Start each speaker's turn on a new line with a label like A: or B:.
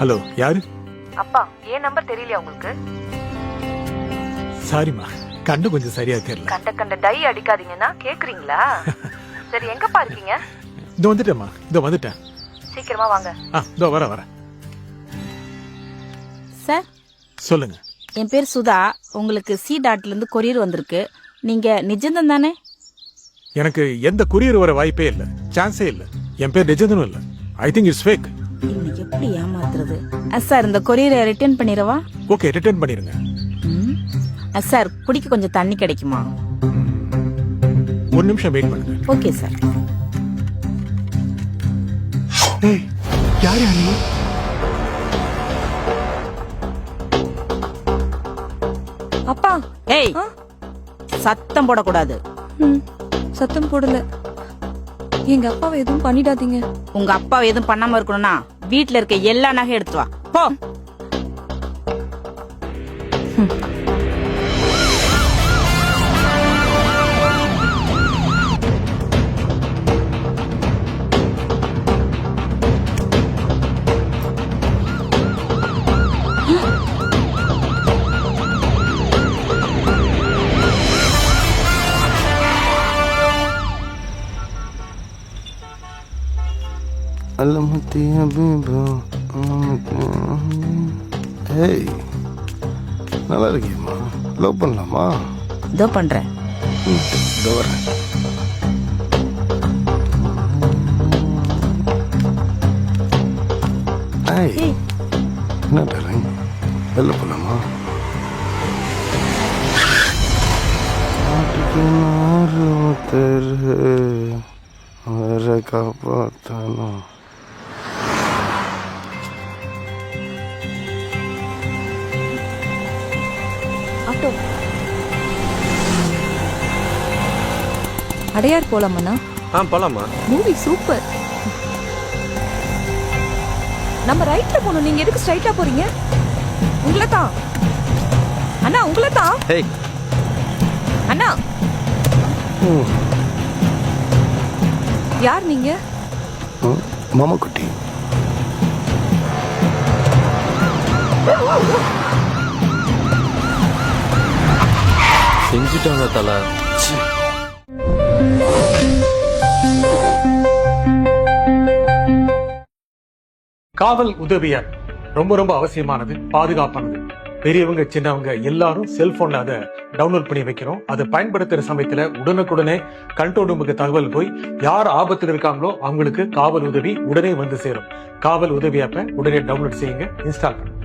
A: Hello யாரு?
B: அப்பா ஏன் நம்பர் தெரியலையா உங்களுக்கு?
A: சாரிம்மா கண்ணு கொஞ்சம் சரியா தெரியல.
B: கண்ட கண்ட டை அடிக்காதீங்கன்னா கேக்குறீங்களா? சரி எங்கப்பா இருக்கீங்க?
A: இதோ வந்துட்டேம்மா இதோ வந்துட்டேன்.
B: சீக்கிரமா வாங்க.
A: ஆ இதோ வர வரேன்
C: சார்?
A: சொல்லுங்க.
C: என் பேர் சுதா. உங்களுக்கு சி டாட்ல இருந்து கொரியர் வந்திருக்கு. நீங்க நிஜந்தம் தானே?
A: எனக்கு எந்த குரியர் வர வாய்ப்பே இல்ல. சான்ஸே இல்ல. என் பேர் நிஜந்தனும் இல்ல. ஐ திங்க் இட்ஸ் ஃபேக்
C: இன்னைக்கு எப்படி ஏமாத்துறது? சார் இந்த கொரியரை ரிட்டர்ன் பண்ணிடவா?
A: ஓகே ரிட்டர்ன் பண்ணிருங்க
C: சார் குடிக்க கொஞ்சம் தண்ணி கிடைக்குமா?
A: ஒரு நிமிஷம் வெயிட் பண்ணுங்க.
C: ஓகே சார்
A: ஏய் யார் யார்? நீ
D: அப்பா
C: ஏய். சத்தம் போடக்கூடாது.
D: ம், சத்தம் போடல. எங்க அப்பாவை எதுவும் பண்ணிடாதீங்க.
C: உங்க அப்பா எதுவும் பண்ணாம இருக்கணும்னா வீட்ல இருக்க எல்லா நகையும் எடுத்து வா. போ.
E: Alamatia bimbo. ஹேய் நல்லா இருக்கேம்மா லவ் பண்ணலாமா
C: இதோ
E: பண்ணுறேன் இதோ வரேன் ஹாய் என்ன டாரிங் வெளில போகலாமா நாட்டுக்கு நாறு தரு வர காப்பாத்தானோ
D: ஆட்டோ. அடையார் போலாமண்ணா
F: ஆ போலாமா
D: மூவி சூப்பர் நம்ம ரைட்ல போகணும். நீங்க எதுக்கு ஸ்ட்ரைட்டா போறீங்க? உங்களை தான் அண்ணா உங்களை தான்
F: ஹேய்.
D: அண்ணா. யார் நீங்க?
E: மாமா குட்டி
F: செஞ்சுட்டாங்க தல
A: காவல் உதவியார் ரொம்ப ரொம்ப அவசியமானது பாதுகாப்பானது. பெரியவங்க சின்னவங்க எல்லாரும் செல்போன்ல அதை டவுன்லோட் பண்ணி வைக்கிறோம். அதை பயன்படுத்துற சமயத்துல உடனுக்குடனே கண்ட்ரோல் ரூமுக்கு தகவல் போய் யார் ஆபத்தில் இருக்காங்களோ அவங்களுக்கு காவல் உதவி உடனே வந்து சேரும். காவல் உதவி ஆப்பை உடனே டவுன்லோட் செய்யுங்க இன்ஸ்டால் பண்ணுங்க.